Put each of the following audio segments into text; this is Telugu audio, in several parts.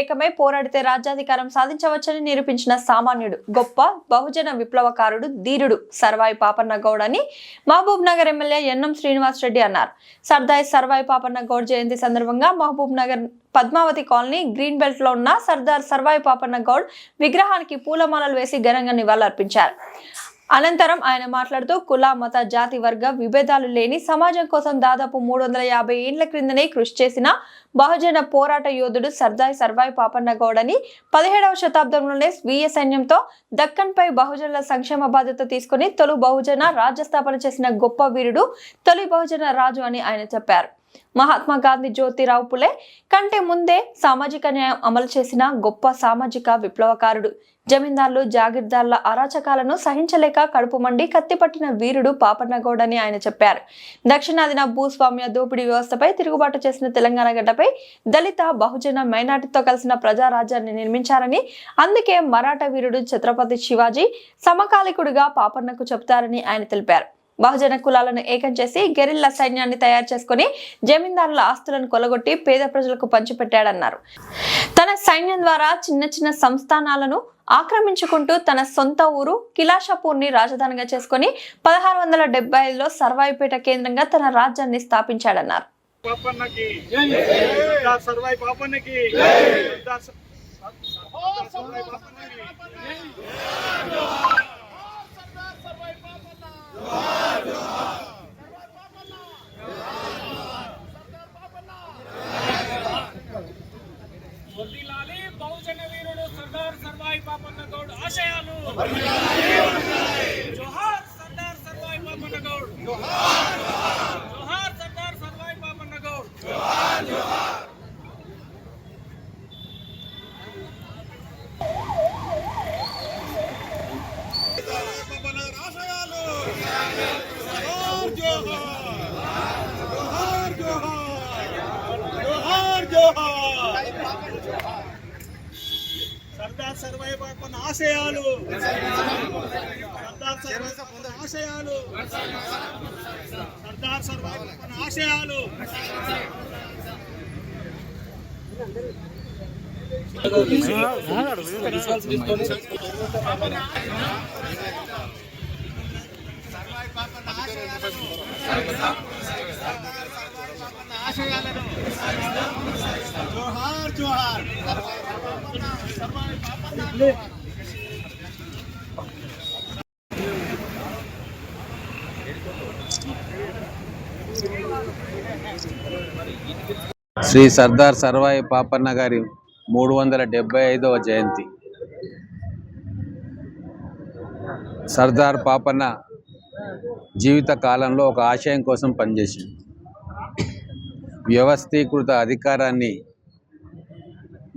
ఏకమై పోరాడితే రాజ్యాధికారం సాధించవచ్చని నిరూపించిన సామాన్యుడు గొప్ప బహుజన విప్లవకారుడు ధీరుడు సర్వాయి పాపన్న గౌడ్ అని Mahabub Nagar MLA N M Srinivas Reddy అన్నారు. సర్దాయి సర్వాయి పాపన్న గౌడ్ జయంతి సందర్భంగా మహబూబ్ నగర్ పద్మావతి కాలనీ గ్రీన్ బెల్ట్లో ఉన్న సర్దార్ సర్వాయి పాపన్న గౌడ్ విగ్రహానికి పూలమాలలు వేసి ఘనంగా నివాళులర్పించారు. అనంతరం ఆయన మాట్లాడుతూ కుల మత జాతి వర్గ విభేదాలు లేని సమాజం కోసం దాదాపు మూడు వందల యాభై ఏండ్ల క్రిందనే కృషి చేసిన బహుజన పోరాట యోధుడు సర్దాయి సర్వాయి పాపన్న గౌడని పదిహేడవ శతాబ్దంలోనే స్వీయ సైన్యంతో దక్కన్ పై బహుజనుల సంక్షేమ బాధ్యత తీసుకుని తొలి బహుజన రాజ్య స్థాపన చేసిన గొప్ప వీరుడు తొలి బహుజన రాజు అని ఆయన చెప్పారు. మహాత్మా గాంధీ జ్యోతిరావు పులే కంటే ముందే సామాజిక న్యాయం అమలు చేసిన గొప్ప సామాజిక విప్లవకారుడు. జమీందార్లు జాగీర్దార్ల అరాచకాలను సహించలేక కడుపు మండి కత్తిపట్టిన వీరుడు పాపన్నగౌడ్ అని ఆయన చెప్పారు. దక్షిణాదిన భూస్వామ్య దోపిడీ వ్యవస్థపై తిరుగుబాటు చేసిన తెలంగాణ గడ్డపై దళిత బహుజన మైనార్టీతో కలిసిన ప్రజారాజ్యాన్ని నిర్మించారని అందుకే మరాఠా వీరుడు ఛత్రపతి శివాజీ సమకాలికుడిగా పాపన్నకు చెబుతారని ఆయన తెలిపారు. బహుజన కులాలను ఏకం చేసి గెరిల్లా సైన్యాన్ని తయారు చేసుకుని జమీందారుల ఆస్తులను కొలగొట్టి పేద ప్రజలకు పంచిపెట్టాడన్నారు. తన సైన్యం ద్వారా చిన్న చిన్న సంస్థానాలను ఆక్రమించుకుంటూ తన సొంత ఊరు కిలాషాపూర్ని రాజధానిగా చేసుకుని పదహారు వందల డెబ్బై ఐదులో సర్వాయిపేట కేంద్రంగా తన రాజ్యాన్ని స్థాపించాడన్నారు. సర్వాయి పాపన్నకి సర్దార్ స- సర్దార్ సర్వాయి పాపన్నకి వర్ధిల్లాలి బహుజన వీరుడు సర్దార్ సర్వాయి పాపన్న గౌడ్ ఆశయాలు. జోహార్ సర్దార్ సర్వాయి పాపన్న గౌడ్ జోహార్ సర్దార్ సర్వాయి పాపన్న గౌడ్ జోహార్ ఆశయాలు జోహార్. జోహార్ జోహార్. జోహార్ జోహార్. సర్దార్ సర్వై కొన్ని ఆశయాలు. సర్దార్ సర్వాయి కొన్ని ఆశయాలు. సర్దార్ సర్వాయి పాపన్న ఆశయాలు ఆశయాలను. జోహార్. శ్రీ సర్దార్ సర్వాయి పాపన్న గారి మూడు వందల డెబ్బై ఐదవ జయంతి. సర్దార్ పాపన్న జీవిత కాలంలో ఒక ఆశయం కోసం పనిచేసింది. వ్యవస్థీకృత అధికారాన్ని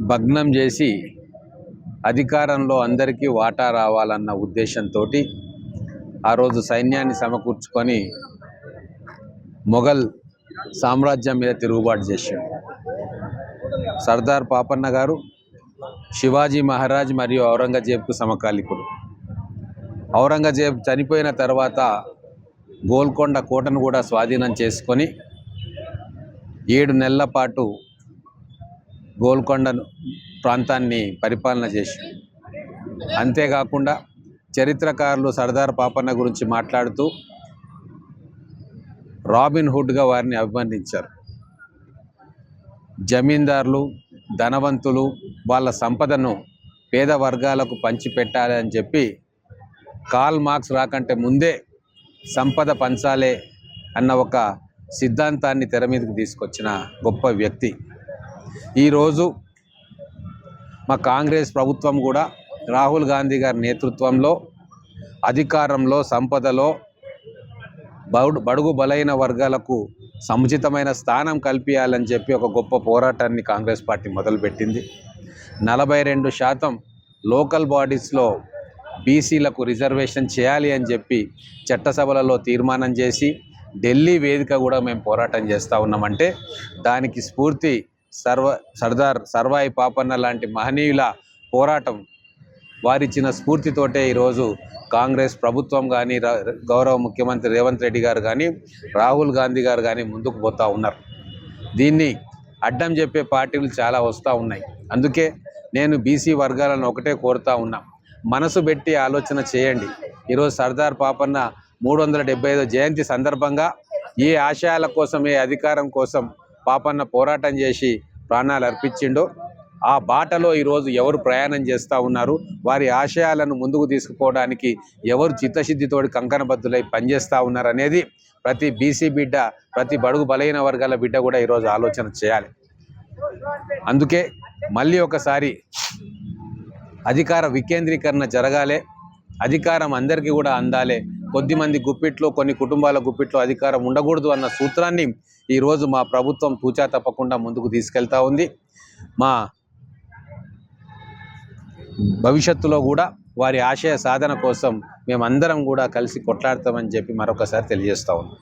భగ్నం చేసి అధికారంలో అందరికీ వాటా రావాలన్న ఉద్దేశంతో ఆ రోజు సైన్యాన్ని సమకూర్చుకొని మొఘల్ సామ్రాజ్యం మీద తిరుగుబాటు చేశాడు. సర్దార్ పాపన్న గారు శివాజీ మహారాజ్ మరియు ఔరంగజేబ్కు సమకాలికుడు. ఔరంగజేబ్ చనిపోయిన తర్వాత గోల్కొండ కోటను కూడా స్వాధీనం చేసుకొని ఏడు నెలల పాటు గోల్కొండ ప్రాంతాన్ని పరిపాలన చేసి. అంతేకాకుండా చరిత్రకారులు సర్దార్ పాపన్న గురించి మాట్లాడుతూ రాబిన్ హుడ్గా వారిని అభివర్ణించారు. జమీందారులు ధనవంతులు వాళ్ళ సంపదను పేద వర్గాలకు పంచిపెట్టాలి అని చెప్పి కాల్ మార్క్స్ రాకంటే ముందే సంపద పంచాలే అన్న ఒక సిద్ధాంతాన్ని తెర మీదకి తీసుకొచ్చిన గొప్ప వ్యక్తి. ఈరోజు మా కాంగ్రెస్ ప్రభుత్వం కూడా రాహుల్ గాంధీ గారి నేతృత్వంలో అధికారంలో సంపదలో బడుగు బలైన వర్గాలకు సముచితమైన స్థానం కల్పించాలని చెప్పి ఒక గొప్ప పోరాటాన్ని కాంగ్రెస్ పార్టీ మొదలుపెట్టింది. నలభై రెండు శాతం లోకల్ బాడీస్లో బీసీలకు రిజర్వేషన్ చేయాలి అని చెప్పి చట్టసభలలో తీర్మానం చేసి ఢిల్లీ వేదిక కూడా మేము పోరాటం చేస్తూ ఉన్నామంటే దానికి స్ఫూర్తి సర్వ సర్దార్ సర్వాయి పాపన్న లాంటి మహనీయుల పోరాటం వారిచ్చిన స్ఫూర్తితోటే ఈరోజు కాంగ్రెస్ ప్రభుత్వం కానీ గౌరవ ముఖ్యమంత్రి రేవంత్ రెడ్డి గారు కానీ రాహుల్ గాంధీ గారు కానీ ముందుకు పోతా ఉన్నారు. దీన్ని అడ్డం చెప్పే పార్టీలు చాలా వస్తూ ఉన్నాయి. అందుకే నేను బీసీ వర్గాలను ఒకటే కోరుతా ఉన్నా. మనసు పెట్టి ఆలోచన చేయండి. ఈరోజు సర్దార్ పాపన్న మూడు వందల జయంతి సందర్భంగా ఏ ఆశయాల కోసం ఏ అధికారం కోసం పాపన్న పోరాటం చేసి ప్రాణాలు అర్పించిండో. ఆ బాటలో ఈరోజు ఎవరు ప్రయాణం చేస్తూ ఉన్నారు? వారి ఆశయాలను ముందుకు తీసుకుపోవడానికి ఎవరు చిత్తశుద్ధితోటి కంకణబద్ధులై పనిచేస్తూ ఉన్నారు అనేది ప్రతి బీసీ బిడ్డ ప్రతి బడుగు బలైన వర్గాల బిడ్డ కూడా ఈరోజు ఆలోచన చేయాలి. అందుకే మళ్ళీ ఒకసారి అధికార వికేంద్రీకరణ జరగాలి. అధికారం అందరికీ కూడా అందాలి. కొద్దిమంది గుప్పిట్లో కొన్ని కుటుంబాల గుప్పిట్లో అధికారం ఉండకూడదు అన్న సూత్రాన్ని ఈరోజు మా ప్రభుత్వం తూచా తప్పకుండా ముందుకు తీసుకెళ్తా ఉంది. మా భవిష్యత్తులో కూడా వారి ఆశయ సాధన కోసం మేమందరం కూడా కలిసి కొట్లాడతామని చెప్పి మరొకసారి తెలియజేస్తా ఉన్నాం.